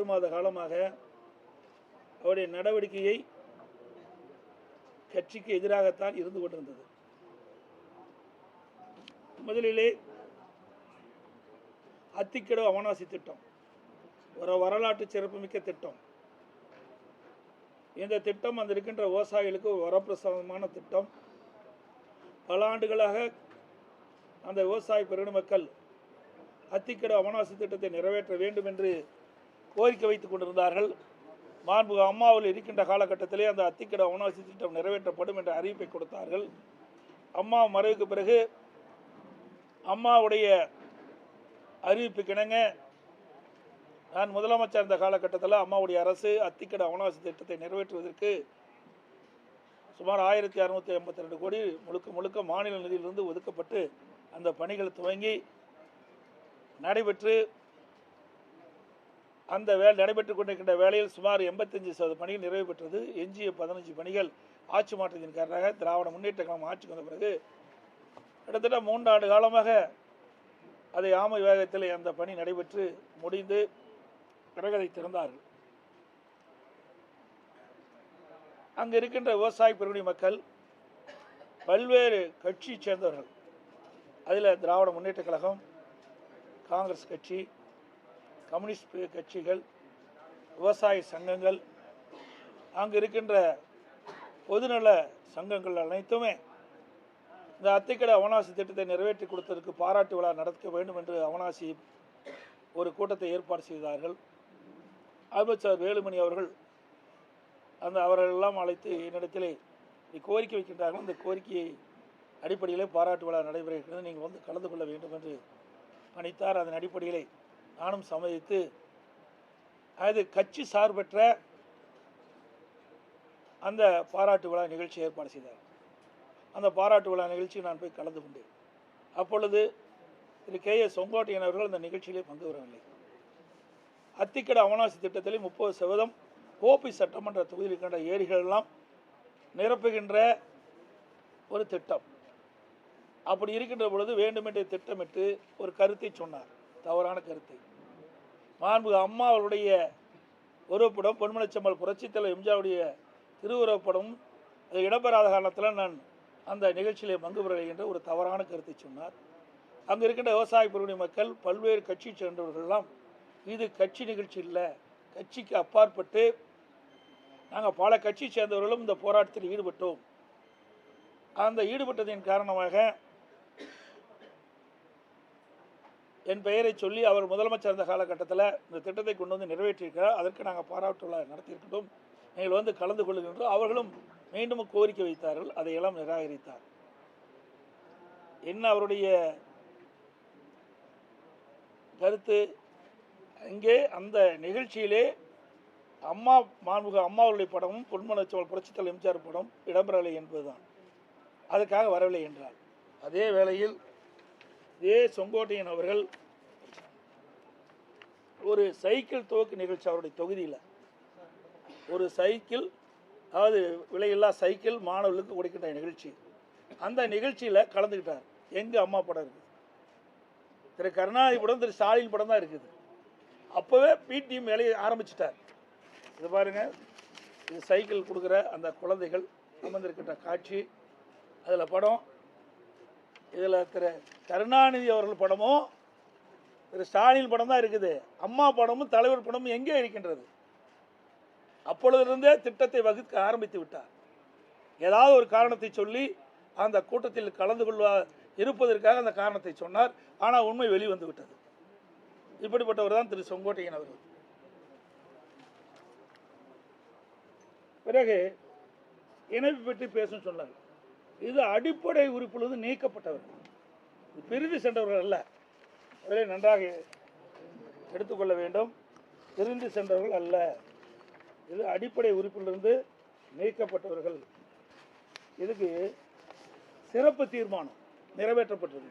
ஆறு மாத காலமாக அவருடைய நடவடிக்கையை கட்சிக்கு எதிராகத்தான் இருந்து கொண்டிருந்தது. முதலிலே அத்திக்கடவு அவனாசி திட்டம் ஒரு வரலாற்று சிறப்புமிக்க திட்டம். இந்த திட்டம் அந்த இருக்கின்ற விவசாயிகளுக்கு ஒரு வரப்பிரசாதமான திட்டம். பல ஆண்டுகளாக அந்த விவசாய பெருமக்கள் அத்திக்கடவு அவனாசி திட்டத்தை நிறைவேற்ற வேண்டும் என்று கோரிக்கை வைத்துக் கொண்டிருந்தார்கள். மாண்புக அம்மாவில் இருக்கின்ற காலகட்டத்திலே அந்த அத்திக்கட அவனாசி திட்டம் நிறைவேற்றப்படும் என்ற அறிவிப்பை கொடுத்தார்கள். அம்மா மறைவுக்கு பிறகு அம்மாவுடைய அறிவிப்பு கிணங்க நான் முதலமைச்சர் இருந்த காலகட்டத்தில் அம்மாவுடைய அரசு அத்திக்கட அவனாசி திட்டத்தை நிறைவேற்றுவதற்கு சுமார் ஆயிரத்தி அறுநூற்றி எண்பத்தி ரெண்டு கோடி முழுக்க முழுக்க மாநில நிதியிலிருந்து ஒதுக்கப்பட்டு அந்த பணிகள் துவங்கி நடைபெற்று அந்த வேலை நடைபெற்று கொண்டிருக்கின்ற வேலையில் சுமார் எண்பத்தஞ்சு சதவீத பணிகள் நிறைவு பெற்றது. எஞ்சிய பதினஞ்சு பணிகள் ஆட்சி மாற்றத்தின் காரணமாக திராவிட முன்னேற்ற கழகம் ஆட்சிக்கு வந்த பிறகு கிட்டத்தட்ட மூன்றாண்டு காலமாக அதை ஆமை வேகத்தில் அந்த பணி நடைபெற்று முடிந்து பிறகு அதை திறந்தார்கள். அங்கு இருக்கின்ற விவசாய பெருங்குடி மக்கள் பல்வேறு கட்சியை சேர்ந்தவர்கள். அதில் திராவிட முன்னேற்ற கழகம் காங்கிரஸ் கட்சி கம்யூனிஸ்ட் கட்சிகள் விவசாய சங்கங்கள் அங்கு இருக்கின்ற பொதுநல சங்கங்கள் அனைத்துமே இந்த அத்திக்கடை அவனாசி திட்டத்தை நிறைவேற்றி கொடுத்ததற்கு பாராட்டு விழா நடத்த வேண்டும் என்று அவனாசி ஒரு கூட்டத்தை ஏற்பாடு செய்தார்கள். அமைச்சர் வேலுமணி அவர்கள் அந்த அவர்கள் எல்லாம் அழைத்து என்னிடத்திலே கோரிக்கை வைக்கின்றார்கள். அந்த கோரிக்கையை அடிப்படையிலே பாராட்டு விழா நடைபெறுகிறது. நீங்கள் வந்து கலந்து கொள்ள வேண்டும் என்று பணித்தார். அதன் அடிப்படையிலே நானும் சம்மதித்து அது கட்சி சார்பற்ற அந்த பாராட்டு விழா நிகழ்ச்சி ஏற்பாடு செய்தார். அந்த பாராட்டு விழா நிகழ்ச்சியில் நான் போய் கலந்து கொண்டேன். அப்பொழுது திரு கே எஸ் செங்கோட்டையன் அவர்கள் அந்த நிகழ்ச்சியிலே பங்கு பெறவில்லை. அத்திக்கட அவனாசி திட்டத்தில் முப்பது சதவீதம் கோபி சட்டமன்ற தொகுதியில் இருக்கின்ற ஏரிகள் எல்லாம் நிரப்புகின்ற ஒரு திட்டம். அப்படி இருக்கின்ற பொழுது வேண்டுமென்றே திட்டமிட்டு ஒரு கருத்தை சொன்னார். தவறான கருத்தை. மாண்பு அம்மா அவருடைய உருவப்படம் பொன்மலைச்சம்மல் புரட்சித்தலைவர் எம்ஜிஆருடைய திருவுருவப்படம் அது இடம்பெறாத காரணத்தில் நான் அந்த நிகழ்ச்சியிலே பங்கு பெறவில்லை என்ற ஒரு தவறான கருத்தை சொன்னார். அங்கே இருக்கின்ற விவசாய பிரிவினை மக்கள் பல்வேறு கட்சி சேர்ந்தவர்கள்லாம் இது கட்சி நிகழ்ச்சி இல்லை கட்சிக்கு அப்பாற்பட்டு நாங்கள் பல கட்சி சேர்ந்தவர்களும் இந்த போராட்டத்தில் ஈடுபட்டோம். அந்த ஈடுபட்டதின் காரணமாக என் பெயரை சொல்லி அவர் முதலமைச்சர் இருந்த காலகட்டத்தில் இந்த திட்டத்தை கொண்டு வந்து நிறைவேற்றியிருக்கிறார். அதற்கு நாங்கள் பாராட்டு நடத்தியிருக்கிறோம். நடத்தியிருக்கட்டும் நீங்கள் வந்து கலந்து கொள்ளுகின்றோம். அவர்களும் மீண்டும் கோரிக்கை வைத்தார்கள். அதையெல்லாம் நிராகரித்தார். என்ன அவருடைய கருத்து? அங்கே அந்த நிகழ்ச்சியிலே அம்மா மாண்புக அம்மாவுடைய படமும் பொன்மனச்சோல் புரட்சித்தல் எம்ஜிஆர் படம் இடம்பெறவில்லை என்பதுதான். அதுக்காக வரவில்லை என்றார். அதே வேளையில் இதே செங்கோட்டையன் அவர்கள் ஒரு சைக்கிள் துவக்கு நிகழ்ச்சி அவருடைய தொகுதியில். ஒரு சைக்கிள் அதாவது விலையில்லா சைக்கிள் மாணவர்களுக்கு கொடுக்கின்ற நிகழ்ச்சி. அந்த நிகழ்ச்சியில் கலந்துக்கிட்டார் எங்கள் அம்மா படம் இருக்குது. திரு கருணாநிதி படம் திரு ஸ்டாலின் படம் தான் இருக்குது. அப்போவே பிடிஎம் வேலையை ஆரம்பிச்சிட்டார். இது பாருங்க இது சைக்கிள் கொடுக்குற அந்த குழந்தைகள் அமர்ந்திருக்கின்ற காட்சி. அதில் படம் இதில் திரு கருணாநிதி அவர்கள் படமும் திரு ஸ்டாலின் படம் தான் இருக்குது. அம்மா படமும் தலைவர் படமும் எங்கே இருக்கின்றது? அப்பொழுதிருந்தே திட்டத்தை வகுக்க ஆரம்பித்து விட்டார். ஏதாவது ஒரு காரணத்தை சொல்லி அந்த கூட்டத்தில் கலந்து கொள்வா இருப்பதற்காக அந்த காரணத்தை சொன்னார். ஆனால் உண்மை வெளிவந்து விட்டது. இப்படிப்பட்டவர் தான் திரு செங்கோட்டையன் அவர்கள். பிறகு இணைப்பு பற்றி பேசும் சொன்னார். இது அடிப்படை உறுப்பிலிருந்து நீக்கப்பட்டவர். இது பிரிந்து சென்றவர்கள் அல்ல. அதிலே நன்றாக எடுத்துக்கொள்ள வேண்டும். பிரிந்து சென்றவர்கள் அல்ல. இது அடிப்படை உறுப்பிலிருந்து நீக்கப்பட்டவர்கள். இதுக்கு சிறப்பு தீர்மானம் நிறைவேற்றப்பட்டது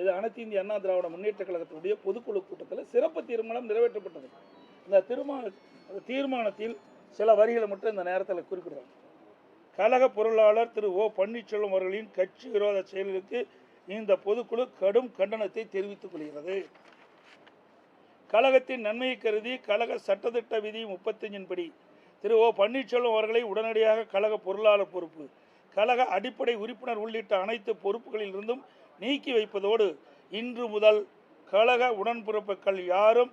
இது அனைத்து இந்திய அண்ணா திராவிட முன்னேற்ற கழகத்தினுடைய பொதுக்குழு கூட்டத்தில் சிறப்பு தீர்மானம் நிறைவேற்றப்பட்டது. இந்த தீர்மான தீர்மானத்தில் சில வரிகளை மட்டும் இந்த நேரத்தில் குறிப்பிடுறாங்க கழக பொருளாளர் திரு ஓ பன்னீர்செல்வம் அவர்களின் கட்சி விரோத செயல்களுக்கு இந்த பொதுக்குழு கடும் கண்டனத்தை தெரிவித்துக் கொள்கிறது. கழகத்தின் நன்மையை கருதி கழக சட்டத்திட்ட விதி முப்பத்தஞ்சின் படி திரு ஓ பன்னீர்செல்வம் அவர்களை உடனடியாக கழக பொருளாளர் பொறுப்பு கழக அடிப்படை உறுப்பினர் உள்ளிட்ட அனைத்து பொறுப்புகளில் இருந்தும் நீக்கி வைப்பதோடு இன்று முதல் கழக உடன்பிறப்புகள் யாரும்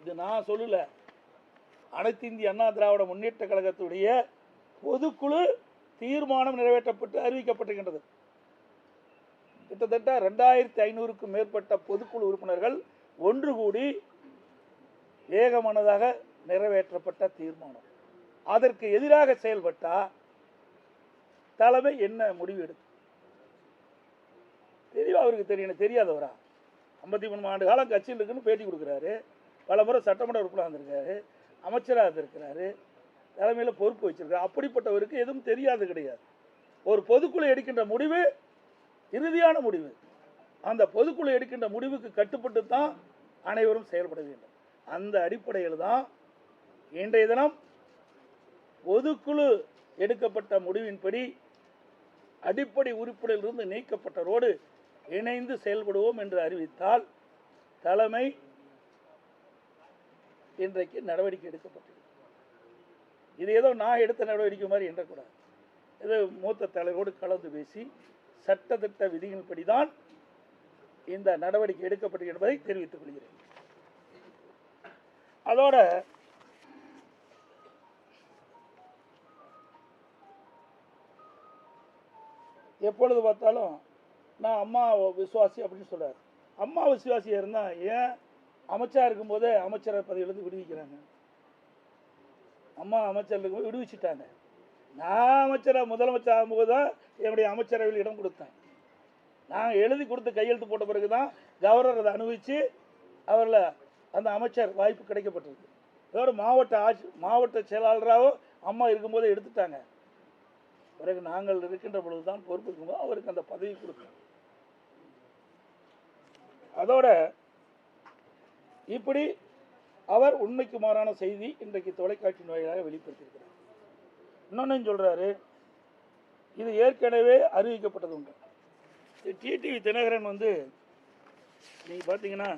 இது நான் சொல்லல. அனைத்து இந்திய அண்ணா திராவிட முன்னேற்ற கழகத்துடைய பொதுக்குழு தீர்மானம் நிறைவேற்றப்பட்டு அறிவிக்கப்பட்டிருக்கின்றது. கிட்டத்தட்ட ரெண்டாயிரத்தி ஐநூறுக்கும் மேற்பட்ட பொதுக்குழு உறுப்பினர்கள் ஒன்று கூடி ஏகமனதாக நிறைவேற்றப்பட்ட தீர்மானம். அதற்கு எதிராக செயல்பட்டால் தலைமை என்ன முடிவு எடுக்கும்? தெளிவாக அவருக்கு தெரியணும் தெரியாதவரா? ஐம்பத்தி மூணு ஆண்டு காலம் கட்சியில் இருக்குன்னு பேட்டி கொடுக்குறாரு. பல முறை சட்டமன்ற உறுப்பினர் வந்திருக்காரு அமைச்சராக இருந்திருக்கிறாரு தலைமையில் பொறுப்பு வச்சிருக்காரு. அப்படிப்பட்டவருக்கு எதுவும் தெரியாது கிடையாது. ஒரு பொதுக்குழு எடுக்கின்ற முடிவு இறுதியான முடிவு. அந்த பொதுக்குழு எடுக்கின்ற முடிவுக்கு கட்டுப்பட்டு தான் அனைவரும் செயல்பட வேண்டும். அந்த அடிப்படையில் தான் இன்றைய தினம் பொதுக்குழு எடுக்கப்பட்ட முடிவின்படி அடிப்படை உறுப்பினரிலிருந்து நீக்கப்பட்டவரோடு இணைந்து செயல்படுவோம் என்று அறிவித்தால் தலைமை இன்றைக்கு நடவடிக்கை எடுக்கப்பட்டது இது ஏதோ நான் எடுத்த நடவடிக்கை மாதிரி எண்ணக்கூடாது இது மூத்த தலைவரோடு கலந்து பேசி சட்டத்திட்ட விதிகளின்படி தான் இந்த நடவடிக்கை எடுக்கப்பட்டது என்பதை தெரிவித்துக் கொள்கிறேன். அதோட எப்பொழுது பார்த்தாலும் நான் அம்மா விசுவாசி அப்படின்னு சொல்கிறார் அம்மா விசுவாசியாக இருந்தால் ஏன் அமைச்சா இருக்கும்போதே அமைச்சர் பதவியிலிருந்து விடுவிக்கிறாங்க. அம்மா அமைச்சர் இருக்கும்போது விடுவிச்சிட்டாங்க. நான் அமைச்சராக முதலமைச்சர் ஆகும்போது தான் என்னுடைய அமைச்சரவையில் இடம் கொடுத்தேன். நான் எழுதி கொடுத்து கையெழுத்து போட்ட பிறகு தான் கவர்னர் அதை அனுபவித்து அவரில் அந்த அமைச்சர் வாய்ப்பு கிடைக்கப்பட்டிருக்கு. இதோட மாவட்ட ஆட்சி மாவட்ட செயலாளராகவும் அம்மா இருக்கும்போதே எடுத்துட்டாங்க. பிறகு நாங்கள் இருக்கின்ற பொழுது தான் பொறுப்பு இருக்கும்போது அவருக்கு அந்த பதவி கொடுக்கணும் அதோட இப்படி அவர் உண்மைக்கு மாறான செய்தி இன்றைக்கு தொலைக்காட்சியின் வாயிலாக வெளிப்படுத்தியிருக்கிறார். இன்னொன்னு சொல்கிறாரு இது ஏற்கனவே அறிவிக்கப்பட்டது உண்டு. டிடிவி தினகரன் வந்து நீங்கள் பார்த்தீங்கன்னா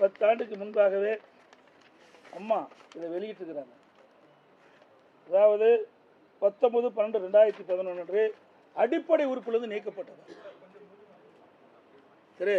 பத்தாண்டுக்கு முன்பாகவே அம்மா இதை வெளியிட்டிருக்கிறாங்க. அதாவது பத்தொன்பது பன்னெண்டு ரெண்டாயிரத்தி பதினொன்று அன்று அடிப்படை உறுப்பிலிருந்து நீக்கப்பட்டது. திரு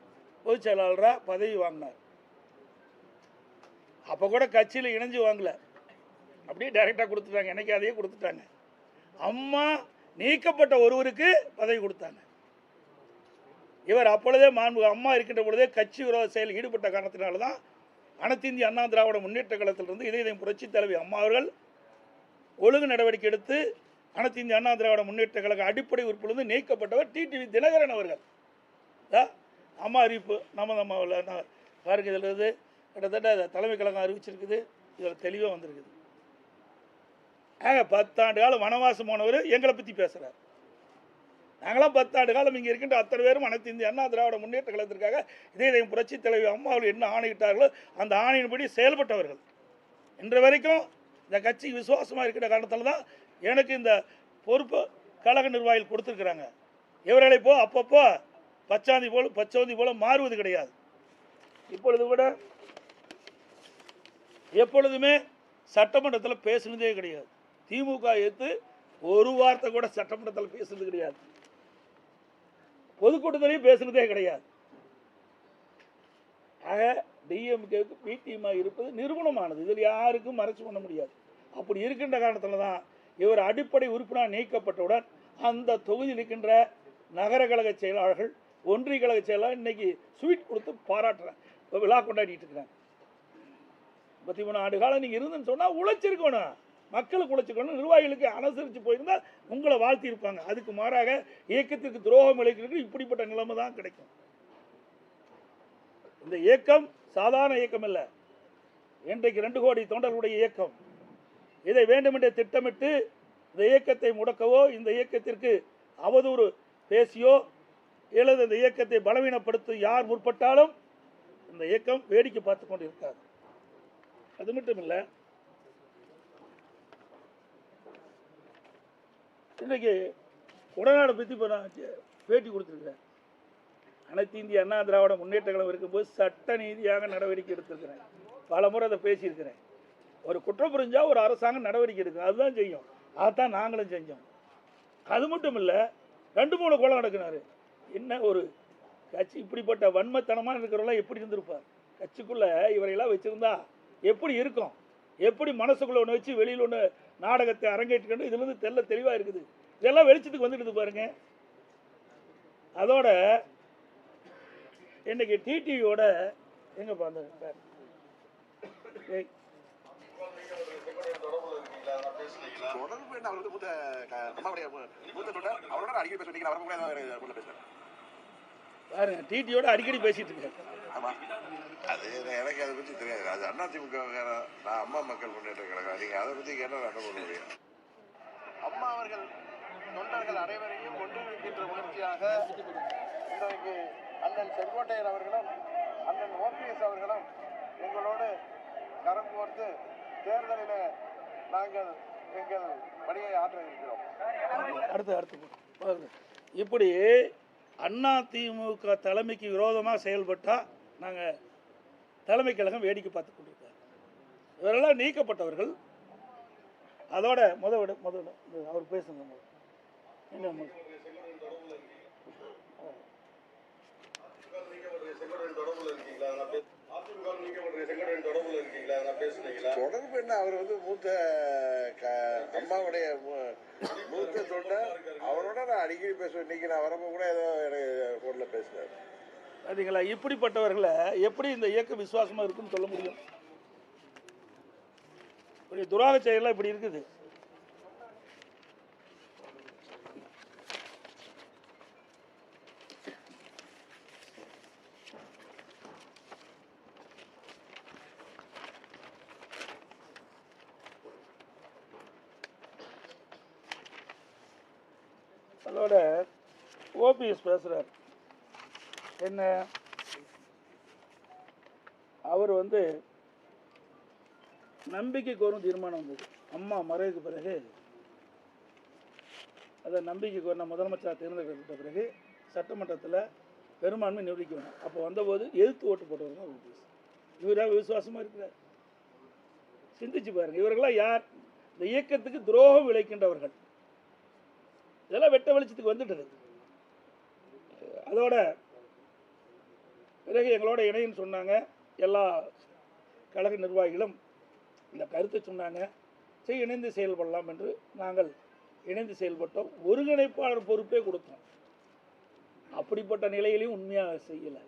பொதுச் செயலாளராக பதவி வாங்கினார். அப்போ கூட கட்சியில் இணைஞ்சு வாங்கல. அப்படியே டைரெக்டாக கொடுத்துட்டாங்க. எனக்கு அதையே கொடுத்துட்டாங்க. அம்மா நீக்கப்பட்ட ஒருவருக்கு பதவி கொடுத்தாங்க. இவர் அப்பொழுதே மாண்பு அம்மா இருக்கின்ற பொழுதே கட்சி விரோத செயலில் ஈடுபட்ட காரணத்தினால தான் அனைத்து இந்திய அண்ணா திராவிட முன்னேற்ற கழகத்திலிருந்து இதயம் புரட்சி தலைவி அம்மா அவர்கள் ஒழுங்கு நடவடிக்கை எடுத்து அனைத்து இந்திய அண்ணா திராவிட முன்னேற்ற கழக அடிப்படை உறுப்பிலிருந்து நீக்கப்பட்டவர் டிடிவி தினகரன் அவர்கள். நம்ம அம்மா அறிவிப்பு நம்ம நம்ம நான் பாருங்க இதில் இருந்து கிட்டத்தட்ட தலைமை கழகம் அறிவிச்சிருக்குது. இதில் தெளிவாக வந்திருக்குது. ஆக பத்தாண்டு காலம் வனவாசம் போனவர் எங்களை பற்றி பேசுகிறார் நாங்களாம் பத்தாண்டு காலம் இங்கே இருக்கின்ற அத்தனை பேரும் அனைத்து இந்திய அண்ணா திராவிட முன்னேற்ற கழகத்திற்காக இதே இதயம் புரட்சி தலைவி அம்மா அவர்கள் என்ன ஆணையிட்டார்களோ அந்த ஆணையின்படி செயல்பட்டவர்கள். இன்று வரைக்கும் இந்த கட்சி விசுவாசமாக இருக்கிற காரணத்தில் தான் எனக்கு இந்த பொறுப்பு கழக நிர்வாகிகள் கொடுத்துருக்குறாங்க. இவர்களை போ அப்பப்போ பச்சாந்தி போல பச்சோந்தி போல மாறுவது கிடையாது. இப்பொழுது கூட எப்பொழுதுமே சட்டமன்றத்தில் பேசுனதே கிடையாது. திமுக எடுத்து ஒரு வார்த்தை கூட சட்டமன்றத்தில் பேசுனது கிடையாது. பொதுக்கூட்டத்திலையும் பேசுனதே கிடையாது. ஆக டிஎம்கேவுக்கு பி இருப்பது நிறுவனமானது. இதில் யாருக்கும் மறைச்சு பண்ண முடியாது. அப்படி இருக்கின்ற காரணத்தில் தான் இவர் அடிப்படை உறுப்பினர் நீக்கப்பட்டவுடன் அந்த தொகுதியில் இருக்கின்ற நகர கழக செயலாளர்கள் ஒன்றிய கழக செயலாளர் இன்னைக்கு ஸ்வீட் கொடுத்து பாராட்டுறேன். விழா கொண்டாடிட்டு இருக்கிறேன். முப்பத்தி மூணு ஆண்டு காலம் நீங்கள் இருந்துன்னு சொன்னால் உழைச்சிருக்கணும். மக்களுக்கு உழைச்சிக்கணும் நிர்வாகிகளுக்கு அனுசரித்து போயிருந்தால் உங்களை வாழ்த்தி இருப்பாங்க. அதுக்கு மாறாக இயக்கத்திற்கு துரோகம் விளைக்கிறதுக்கு இப்படிப்பட்ட நிலைமை தான் கிடைக்கும். இந்த இயக்கம் சாதாரண இயக்கம் இல்லை. இன்றைக்கு ரெண்டு கோடி தொண்டர்களுடைய இயக்கம். இதை வேண்டுமென்றே திட்டமிட்டு இந்த இயக்கத்தை முடக்கவோ இந்த இயக்கத்திற்கு அவதூறு பேசியோ எழுது இந்த இயக்கத்தை பலவீனப்படுத்த யார் முற்பட்டாலும் இந்த இயக்கம் வேடிக்கை பார்த்து கொண்டு இருக்காது அது மட்டும் இல்லை இன்றைக்கு உடனாடு பற்றி இப்போ நான் பேட்டி கொடுத்துருக்கிறேன். அனைத்து இந்திய அண்ணா திராவிட முன்னேற்ற கழகம் இருக்கும்போது சட்ட நீதியாக நடவடிக்கை எடுத்திருக்கிறேன். பல முறை அதை பேசியிருக்கிறேன். ஒரு குற்றம் புரிஞ்சால் ஒரு அரசாங்கம் நடவடிக்கை எடுக்கும். அதுதான் செய்யும். அதைத்தான் நாங்களும் செஞ்சோம். அது மட்டும் இல்லை ரெண்டு மூணு கொலை நடக்குனாரு. என்ன ஒரு கட்சி இப்படிப்பட்ட வன்மத்தனமாக இருக்கிறவங்களாம் எப்படி இருந்திருப்பார்? கட்சிக்குள்ளே இவரையெல்லாம் வச்சுருந்தா எப்படி இருக்கும்? எப்படி மனசுக்குள்ளே ஒன்று வச்சு வெளியில் ஒன்று நாடகத்தை அரங்கேற்றிக்கணும் இதுலேருந்து தெல்ல தெளிவாக இருக்குது? இதெல்லாம் வெளிச்சத்துக்கு வந்துடுது பாருங்க. அதோட இன்னைக்கு டிடிவியோட எங்கே அந்த தொடர்பு என்ன? அவர் மூத்த மூத்த தொண்டர் அவரோட அடிக்கடி பேச நீங்க கூட பேசுறேன் பாருங்க டிடியோட அடிக்கடி பேசிட்டு இருக்காரு அது எனக்கு அதை பத்தி தெரியாது. அது அண்ணா திமுக நான் அம்மா மக்கள் முன்னேற்ற கழகம். நீங்க அதை பத்தி கேட்டா நான் பண்ண முடியும் அம்மா அவர்கள் தொண்டர்கள் அனைவரையும் ஒன்றிணைக்கின்ற முயற்சியாக இன்றைக்கு அண்ணன் செங்கோட்டையர் அவர்களும் அண்ணன் ஓபிஎஸ் அவர்களும் எங்களோடு கரம் கோர்த்து தேர்தலில் நாங்கள் எங்கள் பணியை ஆற்ற இருக்கிறோம் அடுத்து அடுத்து இப்படி அண்ணா திமுக தலைமைக்கு விரோதமாக செயல்பட்டால் நாங்கள் தலைமை கழகம் வேடிக்கை பார்த்து கொண்டிருக்காங்க இவரெல்லாம் நீக்கப்பட்டவர்கள். அதோட முத விட அவர் பேசுங்க என்ன தொடர்பு என்ன? அவர் வந்து மூத்த க- அம்மாவுடைய மூ- மூத்த தொண்டர் அவரோட நான் அடிக்கடி பேசுவேன். இன்னைக்கு நான் வரப்போ கூட ஏதோ எனக்கு ஃபோன்ல பேசினார். பார்த்தீங்களா இப்படிப்பட்டவர்களை எப்படி இந்த இயக்கம் விசுவாசமாக இருக்குன்னு சொல்ல முடியும்? இப்படி துராக செயலாம் இப்படி இருக்குது. அதோட ஓபிஎஸ் பேசுகிறார் என்ன? அவர் வந்து நம்பிக்கைக்கு வரும் தீர்மானம் வந்தது. அம்மா மறைவுக்கு பிறகு அதை நம்பிக்கைக்கு வர முதலமைச்சர் தேர்ந்தெடுக்கப்பட்ட பிறகு சட்டமன்றத்தில் பெரும்பான்மை நிரூபிக்க வேணும் அப்போ வந்தபோது எதிர்த்து ஓட்டு போட்டவர் தான் ஓபிஎஸ். இவராக விசுவாசமாக இருக்கிறார். சிந்திச்சு பாருங்க இவர்கள்லாம் யார்? இந்த இயக்கத்துக்கு துரோகம் விளைக்கின்றவர்கள். இதெல்லாம் வெட்ட வெளிச்சத்துக்கு வந்துட்டது. அதோட பிறகு எங்களோட இணைன்னு சொன்னாங்க. எல்லா கழக நிர்வாகிகளும் இந்த கருத்தை சொன்னாங்க. சரி இணைந்து செயல்படலாம் என்று நாங்கள் இணைந்து செயல்பட்டோம். ஒருங்கிணைப்பாளர் பொறுப்பே கொடுத்தோம். அப்படிப்பட்ட நிலையிலையும் உண்மையாக செய்யலை.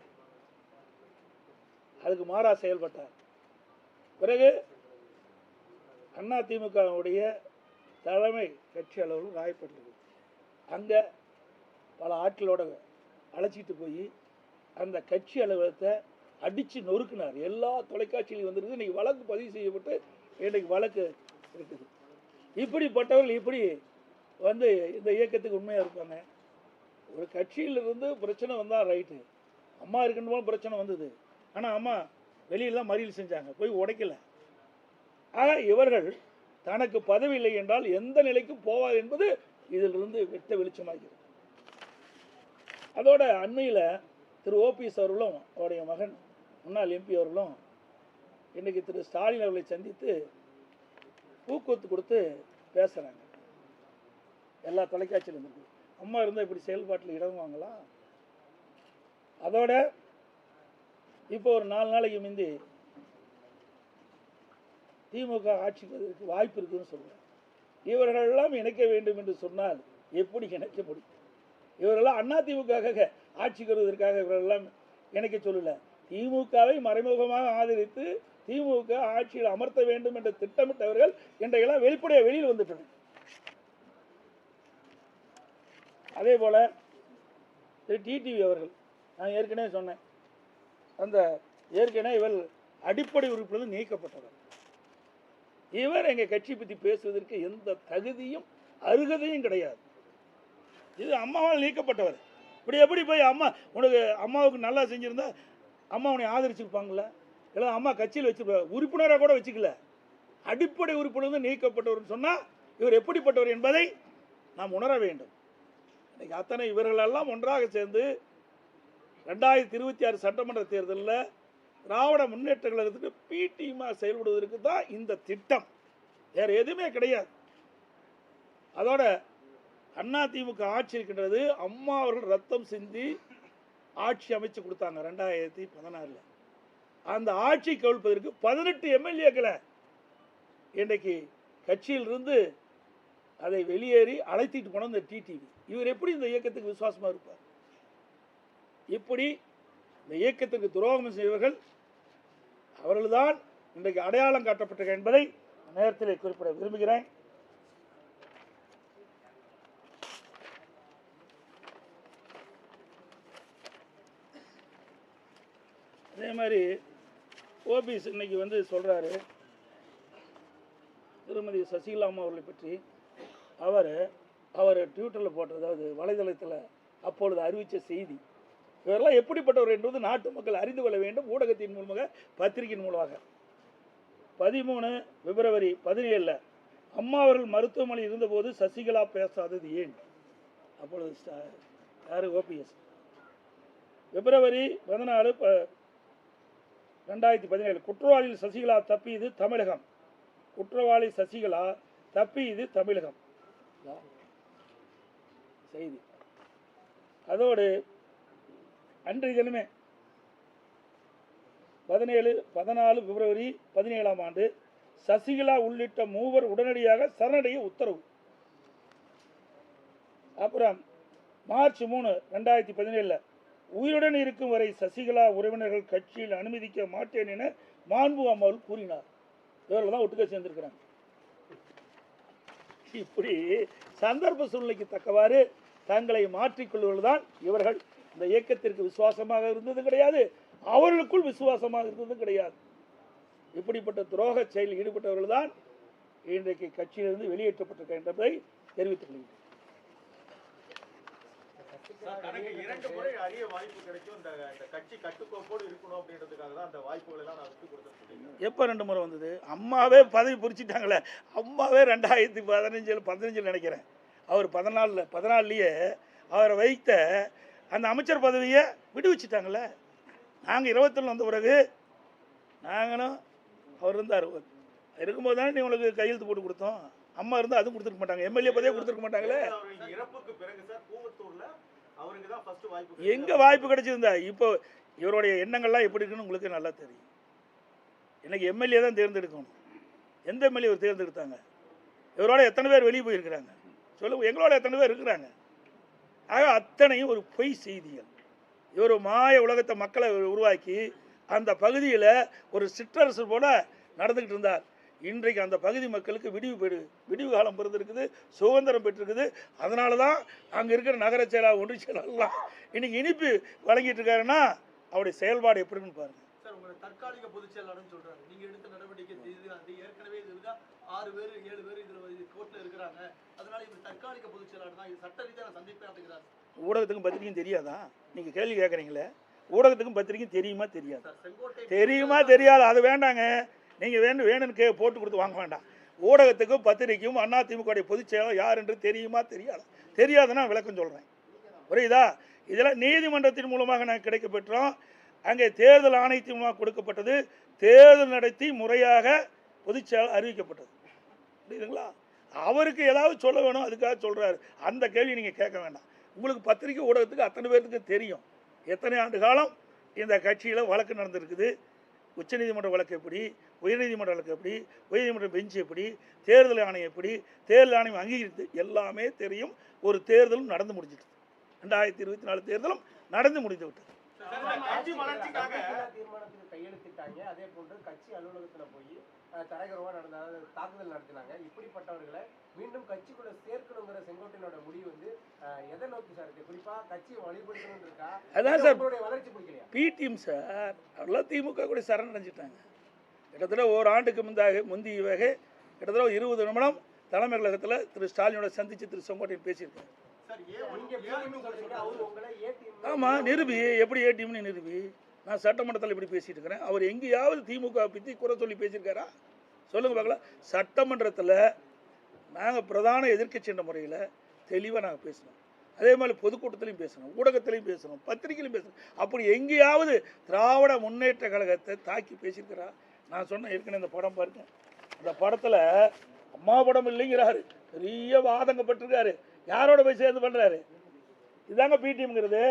அதுக்கு மாறா செயல்பட்டார். பிறகு அண்ணா திமுகவுடைய தலைமை கட்சி அளவில் ராயப்பட்டது அங்கே பல ஆட்களோட அழைச்சிட்டு போய் அந்த கட்சி அலுவலகத்தை அடித்து நொறுக்குனார். எல்லா தொலைக்காட்சியிலையும் வந்துருக்குது இன்னைக்கு வழக்கு பதிவு செய்யப்பட்டு இன்றைக்கு வழக்கு இருக்குது. இப்படிப்பட்டவர்கள் இப்படி வந்து இந்த இயக்கத்துக்கு உண்மையாக இருப்பாங்க ஒரு கட்சியிலிருந்து பிரச்சனை வந்தால் ரைட்டு. அம்மா இருக்கணும் பிரச்சனை வந்தது. ஆனால் அம்மா வெளியிலாம் மறியல் செஞ்சாங்க. போய் உடைக்கல. ஆக இவர்கள் தனக்கு பதவி இல்லை என்றால் எந்த நிலைக்கும் போவார் என்பது இதிலிருந்து வெட்ட வெளிச்சமாகிறது. அதோட அண்மையில் திரு ஓபிஎஸ் அவர்களும் அவருடைய மகன் முன்னாள் எம்பி அவர்களும் இன்றைக்கி திரு ஸ்டாலின் அவர்களை சந்தித்து ஊக்குவத்து கொடுத்து பேசுகிறாங்க எல்லா தொலைக்காட்சியிலும் இருக்குது அம்மா இருந்தால் இப்படி செயல்பாட்டில் இடங்குவாங்களா அதோட இப்போ ஒரு நாலு நாளைக்கு முந்தி திமுக ஆட்சிக்கு வாய்ப்பு இருக்குதுன்னு சொல்கிறேன் இவர்களெல்லாம் இணைக்க வேண்டும் என்று சொன்னால் எப்படி இணைக்க முடியும்? இவரெல்லாம் அண்ணா திமுக ஆட்சிக்கு வருவதற்காக இவரெல்லாம் இணைக்க சொல்லலை. திமுகவை மறைமுகமாக ஆதரித்து திமுக ஆட்சியில் அமர்த்த வேண்டும் என்று திட்டமிட்டவர்கள் இன்றையெல்லாம் வெளிப்படையாக வெளியில் வந்துட்டனர் அதே போல் திரு டிடிவி அவர்கள் நான் ஏற்கனவே சொன்னேன். அந்த ஏற்கனவே இவர் அடிப்படை உறுப்பினர் நீக்கப்பட்டவர் இவர் எங்கள் கட்சி பற்றி பேசுவதற்கு எந்த தகுதியும் அருகதையும் கிடையாது. இது அம்மாவால் நீக்கப்பட்டவர். இப்படி எப்படி போய் அம்மா உனக்கு அம்மாவுக்கு நல்லா செஞ்சுருந்தா அம்மா உன்னை ஆதரிச்சிருப்பாங்களே இல்லை அம்மா கட்சியில் வச்சுருப்பாங்க உறுப்பினராக கூட வச்சுக்கல. அடிப்படை உறுப்பினர் நீக்கப்பட்டவர்னு சொன்னால் இவர் எப்படிப்பட்டவர் என்பதை நாம் உணர வேண்டும். இன்றைக்கி அத்தனை இவர்களெல்லாம் ஒன்றாக சேர்ந்து ரெண்டாயிரத்தி இருபத்தி ஆறு சட்டமன்ற தேர்தலில் திராவிட முன்னேற்ற கழகத்துக்கு பி செயல்படுவதற்கு தான் இந்த திட்டம். வேறு எதுவுமே கிடையாது. அதோட அண்ணா திமுக ஆட்சி இருக்கின்றது அம்மா அவர்கள் ரத்தம் சிந்தி ஆட்சி அமைச்சு கொடுத்தாங்க ரெண்டாயிரத்தி பதினாறில். அந்த ஆட்சி கவிழ்ப்பதற்கு பதினெட்டு எம்எல்ஏக்களை இன்றைக்கு கட்சியிலிருந்து அதை வெளியேறி அழைத்திட்டு போன இந்த டிடிவி இவர் எப்படி இந்த இயக்கத்துக்கு விசுவாசமாக இருப்பார்? இப்படி இந்த இயக்கத்திற்கு துரோகம் செய்வர்கள் அவர்கள்தான் இன்றைக்கு அடையாளம் காட்டப்பட்டிருக்க என்பதை நேரத்தில் குறிப்பிட விரும்புகிறேன். அதே மாதிரி ஓபிஎஸ் இன்னைக்கு வந்து சொல்றாரு திருமதி சசிகலா அம்மா அவர்களை பற்றி. அவர் அவர் ட்விட்டரில் போட்ட அதாவது வலைதளத்தில் அப்பொழுது அறிவித்த செய்தி இவரெல்லாம் எப்படிப்பட்டவர் என்பது நாட்டு மக்கள் அறிந்து கொள்ள வேண்டும். ஊடகத்தின் மூலமாக பத்திரிகையின் மூலமாக. பதிமூணு பிப்ரவரி பதினேழில் அம்மா அவர்கள் மருத்துவமனையில் இருந்தபோது சசிகலா பேசாதது ஏன்? அப்பொழுது யார்? ஓபிஎஸ். பிப்ரவரி பதினாலு ப ரெண்டாயிரத்தி பதினேழு. குற்றவாளியில் சசிகலா தப்பியது தமிழகம். குற்றவாளி சசிகலா தப்பியது தமிழகம். செய்தி. அதோடு அன்றைய தினமே பதினேழு பதினாலு பிப்ரவரி பதினேழாம் ஆண்டு சசிகலா உள்ளிட்ட மூவர் உடனடியாக சரணடைய உத்தரவு. அப்புறம் மார்ச் மூணு ரெண்டாயிரத்தி பதினேழில் உயிருடன் இருக்கும் வரை சசிகலா உறவினர்கள் கட்சியில் அனுமதிக்க மாட்டேன் என மாண்பு அம்மாள் கூறினார். இவர்கள் தான் ஒட்டுக்க சேர்ந்திருக்கிறாங்க. இப்படி சந்தர்ப்ப சூழ்நிலைக்கு தக்கவாறு தங்களை மாற்றிக்கொள்வர்கள் தான் இவர்கள். இந்த இயக்கத்திற்கு விசுவாசமாக இருந்தது கிடையாது அவர்களுக்குள் விசுவாசமாக இருந்தது கிடையாது. இப்படிப்பட்ட துரோக செயலில் ஈடுபட்டவர்கள் தான் இன்றைக்கு கட்சியிலிருந்து வெளியேற்றப்பட்டிருக்க என்பதை தெரிவித்துக் கொள்கிறேன். சார், தனக்கு இரண்டு முறை அரிய வாய்ப்பு கிடைக்கும். இந்த இந்த கட்சி கட்டுக்கோப்போடு இருக்கணும் அப்படின்றதுக்காக தான் அந்த வாய்ப்புகளை எல்லாம் நான் விட்டு கொடுத்துருக்கேன் எப்போ ரெண்டு முறை வந்தது? அம்மாவே பதவி பிடிச்சிட்டாங்களே அம்மாவே ரெண்டாயிரத்தி பதினஞ்சில் பதினஞ்சில் நினைக்கிறேன். அவர் பதினாலில் பதினாலுலேயே அவரை வைத்த அந்த அமைச்சர் பதவியை விடுவிச்சிட்டாங்களே நாங்கள் இருபத்தில் வந்த பிறகு நாங்களும் அவர் இருந்தார். இருக்கும்போது தானே நீ உங்களுக்கு கையெழுத்து போட்டு கொடுத்தோம். அம்மா இருந்தால் அதுவும் கொடுத்துருக்க மாட்டாங்க. எம்எல்ஏ பதவியே கொடுத்துருக்க மாட்டாங்களே? எங்கே வாய்ப்பு கிடைச்சிருந்தா? இப்போ இவருடைய எண்ணங்கள்லாம் எப்படி இருக்குன்னு உங்களுக்கு நல்லா தெரியும். இன்னைக்கு எம்எல்ஏ தான் தேர்ந்தெடுக்கணும். எந்த எம்எல்ஏ இவர் தேர்ந்தெடுத்தாங்க? இவரோட எத்தனை பேர் வெளியே போயிருக்கிறாங்க? சொல்லுங்க எங்களோட எத்தனை பேர் இருக்கிறாங்க? ஆக அத்தனையும் ஒரு பொய் செய்திகள். இவர் மாய உலகத்தை மக்களை உருவாக்கி அந்த பகுதியில் ஒரு சிற்றரசு போல நடந்துக்கிட்டு இருந்தார். இன்றைக்கு அந்த பகுதி மக்களுக்கு விடிவு பெறு விடிவு காலம் பிறந்திருக்குது சுதந்திரம் பெற்றிருக்குது. அதனால தான் அங்கே இருக்கிற நகர செயலாளர் ஒன்றிய செயலாளர்லாம் இன்னைக்கு இனிப்பு வழங்கிட்டு இருக்காருன்னா அவருடைய செயல்பாடு எப்படின்னு பாருங்க. தற்காலிக பொதுச் செயலாளர்னு சொல்றாரு. நீங்க எடுத்த நடவடிக்கை இது ஏற்கனவே ஆறு பேர் ஏழு பேர் இதுல கோர்ட்ல இருக்கிறாங்க அதனால இவர் தற்காலிக பொதுச் செயலாளர் தான். இது சட்ட ரீதியா நான் சந்திப்பேன் அப்படிங்கிறார். ஊடகத்துக்கும் பத்திரிக்கையும் தெரியாதா? நீங்கள் கேள்வி கேட்குறீங்களே ஊடகத்துக்கும் பத்திரிக்கையும் தெரியுமா தெரியாது? தெரியுமா தெரியாது? அது வேண்டாங்க. நீங்கள் வேணும் வேணும்னு கே போட்டு கொடுத்து வாங்க வேண்டாம். ஊடகத்துக்கும் பத்திரிக்கையும் அண்ணா திமுக பொதுச் செயலாளர் யார் என்று தெரியுமா தெரியாது? தெரியாதுன்னா விளக்கம் சொல்கிறேன் புரியுதா? இதெல்லாம் நீதிமன்றத்தின் மூலமாக நாங்கள் கிடைக்க பெற்றோம். அங்கே தேர்தல் ஆணையத்தின் மூலமாக கொடுக்கப்பட்டது. தேர்தல் நடத்தி முறையாக பொதுச் செயலாளர் அறிவிக்கப்பட்டது. புரியுதுங்களா? அவருக்கு ஏதாவது சொல்ல வேணும் அதுக்காக சொல்கிறாரு அந்த கேள்வி நீங்கள் கேட்க வேண்டாம் உங்களுக்கு பத்திரிக்கை ஊடகத்துக்கு அத்தனை பேர்த்துக்கு தெரியும் எத்தனை ஆண்டு காலம் இந்த கட்சியில் வழக்கு நடந்திருக்குது உச்சநீதிமன்ற வழக்கு எப்படி உயர்நீதிமன்ற வழக்கு எப்படி உயர்நீதிமன்ற பெஞ்ச் எப்படி தேர்தல் ஆணையம் எப்படி தேர்தல் ஆணையம் அங்கீகரித்து எல்லாமே தெரியும் ஒரு தேர்தலும் நடந்து முடிஞ்சிட்டு ரெண்டாயிரத்தி இருபத்தி நாலு தேர்தலும் நடந்து முடிந்து விட்டது கையெழுத்திட்டாங்க அதே போன்று கட்சி அலுவலகத்தில் போய் தரகரவா நடந்த அதாவது தாக்குதல் நடத்தினாங்க. இப்படிப்பட்டவர்களை மீண்டும் கட்சிக்குள்ள சேர்க்கணுங்கிற செங்கோட்டையனோட முடிவு வந்து எதை நோக்கி சார் இருக்கு? குறிப்பா கட்சியை வழிபடுத்தணும் இருக்கா? அதான் சார். வளர்ச்சி பிடிக்கலையா? பிடிஎம் சார் அவரெல்லாம் திமுக கூட சரணடைஞ்சிட்டாங்க. கிட்டத்தட்ட ஓராண்டுக்கு முந்தாக முந்தியவாக கிட்டத்தட்ட ஒரு இருபது நிமிடம் தலைமை கழகத்தில் திரு ஸ்டாலினோட சந்தித்து திரு செங்கோட்டையன் பேசியிருக்காரு. ஆமாம் நிரூபி எப்படி ஏ டீம்னு நிரூபி? நான் சட்டமன்றத்தில் இப்படி பேசிகிட்டு இருக்கிறேன். அவர் எங்கேயாவது திமுக பற்றி குறை சொல்லி பேசியிருக்காரா? சொல்லுங்கள் பார்க்கலாம். சட்டமன்றத்தில் நாங்கள் பிரதான எதிர்க்கட்சி என்ற முறையில் தெளிவாக நாங்கள் பேசணும். அதே மாதிரி பொதுக்கூட்டத்திலையும் பேசணும் ஊடகத்திலையும் பேசணும் பத்திரிகையிலையும் பேசணும். அப்படி எங்கேயாவது திராவிட முன்னேற்ற கழகத்தை தாக்கி பேசியிருக்கிறா நான் சொன்ன ஏற்கனவே இந்த படம் பாருங்க. அந்த படத்தில் அம்மா படம் இல்லைங்கிறாரு. பெரிய வாதங்கப்பட்டிருக்காரு யாரோட போய் சேர்ந்து பண்ணுறாரு இதாங்க பிடிஎம்ங்கிறது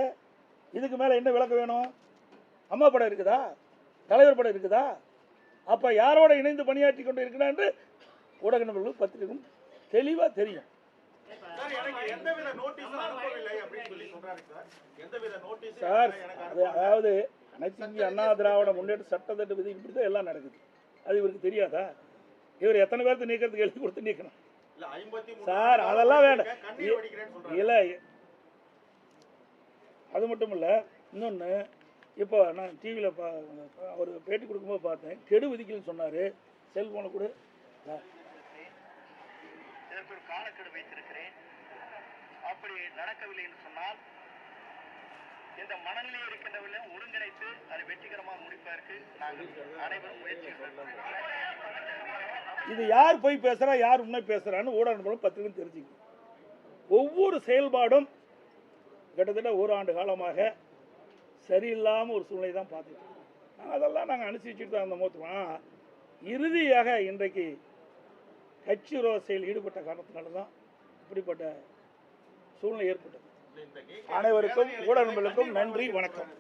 இதுக்கு மேலே என்ன விளக்கம் வேணும்? அம்மா படம் இருக்குதா? தலைவர் படம் இருக்குதா? அப்போ யாரோட இணைந்து பணியாற்றி கொண்டு இருக்கிறான் என்று ஊடக நபர்களும் பத்திரிகைக்கும் தெளிவாக தெரியும். சார் அது அதாவது அனைத்து இந்திய அண்ணா திராவிட முன்னேற்ற சட்டத்திட்ட விதி இப்படி தான் எல்லாம் நடக்குது. அது இவருக்கு தெரியாதா? இவர் எத்தனை பேர்த்து நீக்கிறதுக்கு எழுதி கொடுத்து நீக்கணும்? சார், அதெல்லாம் வேண்டாம். இல்லை அது மட்டும் இல்லை இன்னொன்று இப்போ நான் டிவியில் பா அவர் பேட்டி கொடுக்கும்போது பார்த்தேன். கெடு விதிக்கலன்னு சொன்னார். செல்ஃபோனை கூட. இதற்கு ஒரு காலக்கெடு வைத்திருக்கிறேன். அப்படி நடக்கவில்லை என்று சொன்னால் இந்த மனநிலையில் இருக்கின்றவர்களை ஒருங்கிணைத்து அதை வெற்றிகரமாக முடிப்பதற்கு நாங்கள் அனைவரும் முயற்சி இது யார் போய் பேசுகிறா யார் உண்மை பேசுகிறான்னு ஊடக நண்பர்களும் பத்திரிகை தெரிஞ்சுக்கணும். ஒவ்வொரு செயல்பாடும் கிட்டத்தட்ட ஒரு ஆண்டு காலமாக சரியில்லாமல் ஒரு சூழ்நிலை தான் பார்த்துட்டு. அதெல்லாம் நாங்கள் அனுசரிச்சுட்டு தான் அந்த மோத்துவோம் இறுதியாக இன்றைக்கு கட்சி விரோத செயல் ஈடுபட்ட காரணத்தினால தான் இப்படிப்பட்ட சூழ்நிலை ஏற்பட்டது அனைவருக்கும் வேதனை ஊடக அளிக்கிறது நண்பர்களுக்கும் கண்ணீர் நன்றி. வணக்கம்